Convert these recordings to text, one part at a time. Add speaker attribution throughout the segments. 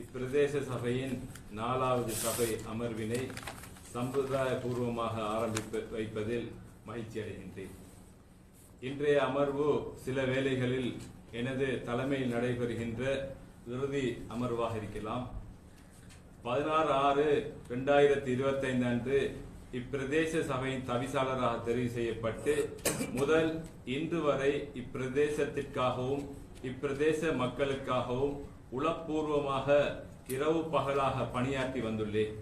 Speaker 1: இப்பிரதேச சபையின் நாலாவது சபை அமர்வினை சம்பிரதாயபூர்வமாக ஆரம்பிப்ப வைப்பதில் மகிழ்ச்சி அடைகின்றேன் இன்றைய அமர்வு சில வேளைகளில் எனது தலைமையில் நடைபெறுகின்ற இறுதி அமர்வாக இருக்கலாம். பதினாறு ஆறு ரெண்டாயிரத்தி இருபத்தைந்து அன்று இப்பிரதேச சபையின் தவிசாளராக தெரிவு செய்யப்பட்டு முதல் இன்று வரை இப்பிரதேசத்திற்காகவும் இப்பிரதேச மக்களுக்காகவும் உளப்பூர்வமாக இரவு பகலாக பணியாற்றி வந்துள்ளேன்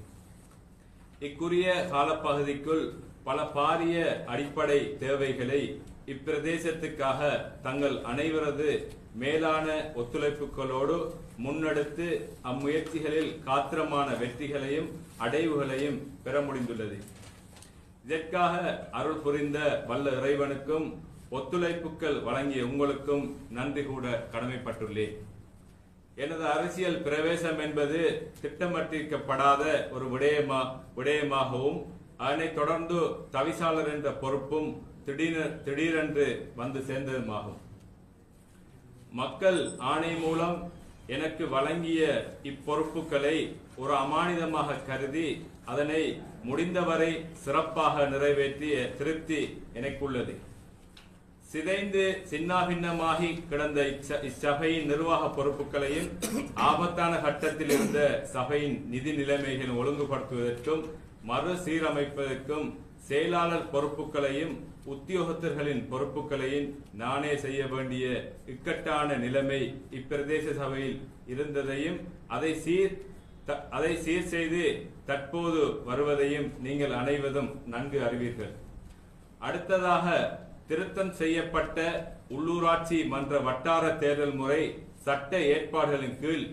Speaker 1: இக்குரிய காலப்பகுதிக்குள் பல பாரிய அடிப்படை தேவைகளை இப்பிரதேசத்துக்காக தங்கள் அனைவரது மேலான ஒத்துழைப்புகளோடு முன்னெடுத்து அம்முயற்சிகளில் காத்திரமான வெற்றிகளையும் அடைவுகளையும் பெற முடிந்துள்ளது. இதற்காக அருள் புரிந்த வல்ல இறைவனுக்கும் ஒத்துழைப்புகள் வழங்கிய உங்களுக்கும் நன்றி கூட கடமைப்பட்டுள்ளேன் எனது அரசியல் பிரவேசம் என்பது திட்டமிட்டிருக்கப்படாத ஒரு விடயமா விடயமாகவும் அதனைத் தொடர்ந்து தவிசாளர் என்ற பொறுப்பும் திடீர் திடீரென்று வந்து சேர்ந்ததுமாகும். மக்கள் ஆணை மூலம் எனக்கு வழங்கிய இப்பொறுப்புகளை ஒரு அமானிதமாக கருதி அதனை முடிந்தவரை சிறப்பாக நிறைவேற்றிய திருப்தி எனக்குள்ளது. சிதைந்து சின்னாபின்னமாகி கிடந்த இச்சபையின் நிர்வாக பொறுப்புகளையும் ஆபத்தான கட்டத்தில் இருந்த சபையின் நிதி நிலைமைகளை ஒழுங்குபடுத்துவதற்கும் மறு சீரமைப்பதற்கும் செயலாளர் பொறுப்புகளையும் உத்தியோகத்தர்களின் பொறுப்புகளையும் நானே செய்ய வேண்டிய இக்கட்டான நிலைமை இப்பிரதேச சபையில் இருந்ததையும் அதை சீர் த- அதை சீர் செய்து தற்போது வருவதையும் நீங்கள் அனைவரும் நன்கு அறிவீர்கள். அடுத்ததாக திருத்தம் செய்யப்பட்ட உள்ளூராட்சி மன்ற வட்டார தேர்தல் முறை சட்ட ஏற்பாடுகளின் கீழ்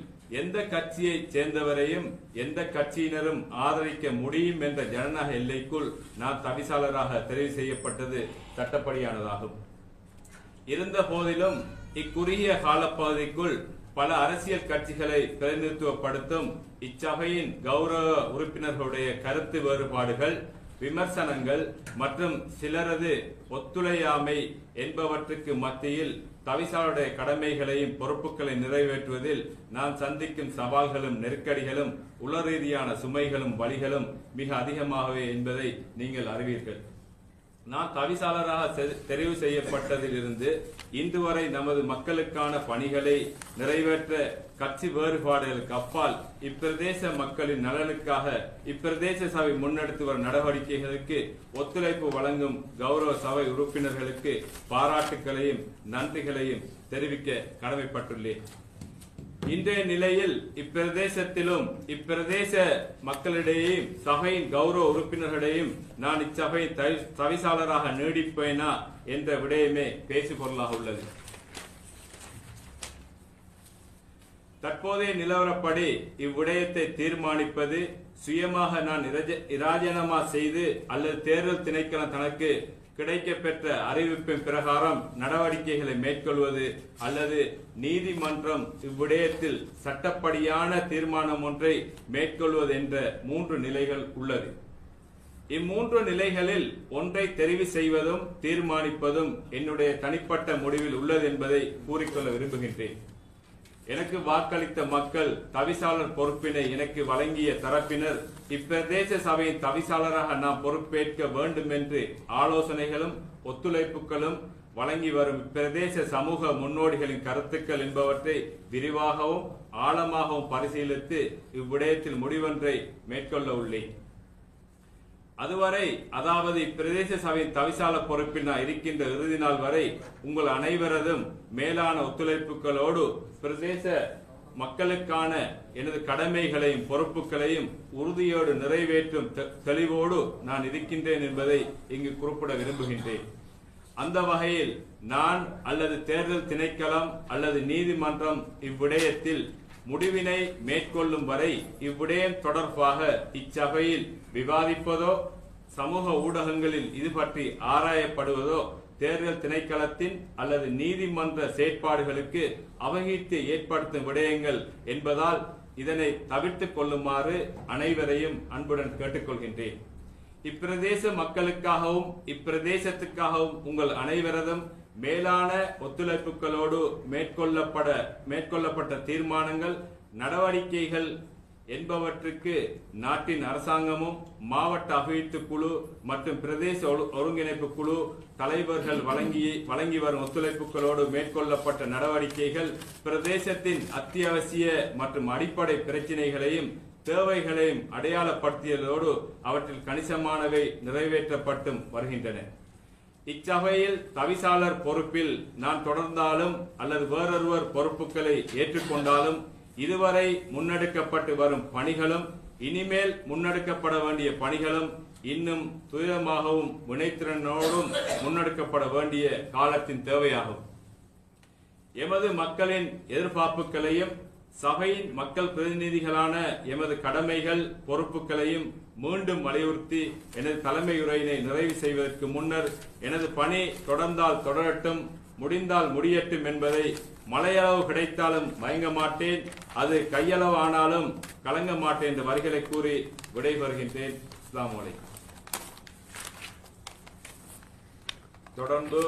Speaker 1: எந்த கட்சியை சேர்ந்தவரையும் எந்த கட்சியினரும் ஆதரிக்க முடியும் என்ற ஜனநாயக எல்லைக்குள் நான் தவிசாளராக தெரிவு செய்யப்பட்டது சட்டப்படியானதாகும். இருந்த போதிலும் இக்குறுகிய காலப்பகுதிக்குள் பல அரசியல் கட்சிகளை பிரதிநிதித்துவப்படுத்தும் இச்சபையின் கௌரவ உறுப்பினர்களுடைய கருத்து வேறுபாடுகள் விமர்சனங்கள் மற்றும் சிலரது ஒத்துழையாமை என்பவற்றுக்கு மத்தியில் தவிசாளுடைய கடமைகளையும் பொறுப்புகளை நிறைவேற்றுவதில் நான் சந்திக்கும் சவால்களும் நெருக்கடிகளும் உளரீதியான சுமைகளும் வழிகளும் மிக அதிகமாகவே என்பதை நீங்கள் அறிவீர்கள். நான் தவிசாளராக தெரிவு செய்யப்பட்டதிலிருந்து இன்று வரை நமது மக்களுக்கான பணிகளை நிறைவேற்ற கட்சி வேறுபாடுகளுக்கு அப்பால் இப்பிரதேச மக்களின் நலனுக்காக இப்பிரதேச சபை முன்னெடுத்து வரும் நடவடிக்கைகளுக்கு ஒத்துழைப்பு வழங்கும் கௌரவ சபை உறுப்பினர்களுக்கு பாராட்டுகளையும் நன்றிகளையும் தெரிவிக்க கடமைப்பட்டுள்ளேன். இன்றைய நிலையில் இப்பிரதேசத்திலும் இப்பிரதேச மக்களிடையேயும் சபையின் கௌரவ உறுப்பினர்களிடையும் நான் இச்சபையின் தவிசாளராக நீடிப்பேனா என்ற விடயமே பேசு பொருளாக உள்ளது. தற்போதைய நிலவரப்படி இவ்விடயத்தை தீர்மானிப்பது சுயமாக நான் இராஜினாமா செய்து அல்லது தேர்தல் திணைக்களம் தனக்கு கிடைக்கப்பெற்ற அறிவிப்பின் பிரகாரம் நடவடிக்கைகளை மேற்கொள்வது அல்லது நீதிமன்றம் இவ்விடயத்தில் சட்டப்படியான தீர்மானம் ஒன்றை மேற்கொள்வது என்ற மூன்று நிலைகள் உள்ளது. இம்மூன்று நிலைகளில் ஒன்றை தெரிவு செய்வதும் தீர்மானிப்பதும் என்னுடைய தனிப்பட்ட முடிவில் உள்ளது என்பதை கூறிக்கொள்ள விரும்புகின்றேன். எனக்கு வாக்களித்த மக்கள் தவிசாளர் பொறுப்பினை எனக்கு வழங்கிய தரப்பினர் இப்பிரதேச சபையின் தவிசாளராக நாம் பொறுப்பேற்க வேண்டும் என்று ஆலோசனைகளும் ஒத்துழைப்புகளும் வழங்கி வரும் இப்பிரதேச சமூக முன்னோடிகளின் கருத்துக்கள் என்பவற்றை விரிவாகவும் ஆழமாகவும் பரிசீலித்து இவ்விடயத்தில் முடிவொன்றை மேற்கொள்ள உள்ளேன். அதுவரை அதாவது இப்பிரதேச சபையின் தவிசால பொறுப்பில் நான் இருக்கின்ற இறுதி நாள் வரை உங்கள் அனைவரதும் மேலான ஒத்துழைப்புகளோடு பிரதேச மக்களுக்கான எனது கடமைகளையும் பொறுப்புகளையும் உறுதியோடு நிறைவேற்றும் தெளிவோடு நான் இருக்கின்றேன் என்பதை இங்கு குறிப்பிட விரும்புகின்றேன். அந்த வகையில் நான் அல்லது தேர்தல் திணைக்களம் அல்லது நீதிமன்றம் இவ்விடயத்தில் முடிவினை மேற்கொள்ளும் வரை இவ்விடயம் தொடர்பாக இச்சபையில் விவாதிப்பதோ சமூக ஊடகங்களில் இது பற்றி ஆராயப்படுவதோ தேர்தல் திணைக்களத்தின் அல்லது நீதிமன்ற செயற்பாடுகளுக்கு அவகீர்த்தி ஏற்படுத்தும் விடயங்கள் என்பதால் இதனை தவிர்த்துக் கொள்ளுமாறு அனைவரையும் அன்புடன் கேட்டுக்கொள்கின்றேன். இப்பிரதேச மக்களுக்காகவும் இப்பிரதேசத்துக்காகவும் உங்கள் அனைவரதும் மேலான ஒத்துழைப்புகளோடு மேற்கொள்ளப்பட மேற்கொள்ளப்பட்ட தீர்மானங்கள் நடவடிக்கைகள் என்பவற்றுக்கு நாட்டின் அரசாங்கமும் மாவட்ட அபிவிருத்தி குழு மற்றும் பிரதேச ஒருங்கிணைப்பு குழு தலைவர்கள் வழங்கி வழங்கி வரும் ஒத்துழைப்புகளோடு மேற்கொள்ளப்பட்ட நடவடிக்கைகள் பிரதேசத்தின் அத்தியாவசிய மற்றும் அடிப்படை பிரச்சினைகளையும் தேவைகளையும் அடையாளப்படுத்தியதோடு அவற்றில் கணிசமானவை நிறைவேற்றப்பட்டும் வருகின்றன. இச்சபையில் தவிசாளர் பொறுப்பில் நான் தொடர்ந்தாலும் அல்லது வேறொருவர் பொறுப்புகளை ஏற்றுக்கொண்டாலும் இதுவரை முன்னெடுக்கப்பட்டு வரும் பணிகளும் இனிமேல் முன்னெடுக்கப்பட வேண்டிய பணிகளும் இன்னும் துரிதமாகவும் வினைத்திறனோடும் முன்னெடுக்கப்பட வேண்டிய காலத்தின் தேவையாகும். எமது மக்களின் எதிர்பார்ப்புகளையும் சபையின் மக்கள் பிரதிநிதிகளான எமது கடமைகள் பொறுப்புகளையும் மீண்டும் வலியுறுத்தி எனது தலைமை உரையினை நிறைவு செய்வதற்கு முன்னர் எனது பணி தொடர்ந்தால் தொடரட்டும் முடிந்தால் முடியட்டும் என்பதை மலையளவு கிடைத்தாலும் மயங்க மாட்டேன் அது கையளவு ஆனாலும் கலங்க மாட்டேன் என்ற வரிகளை கூறி விடைபெறுகின்றேன். அஸ்ஸலாமு தொடர்ந்து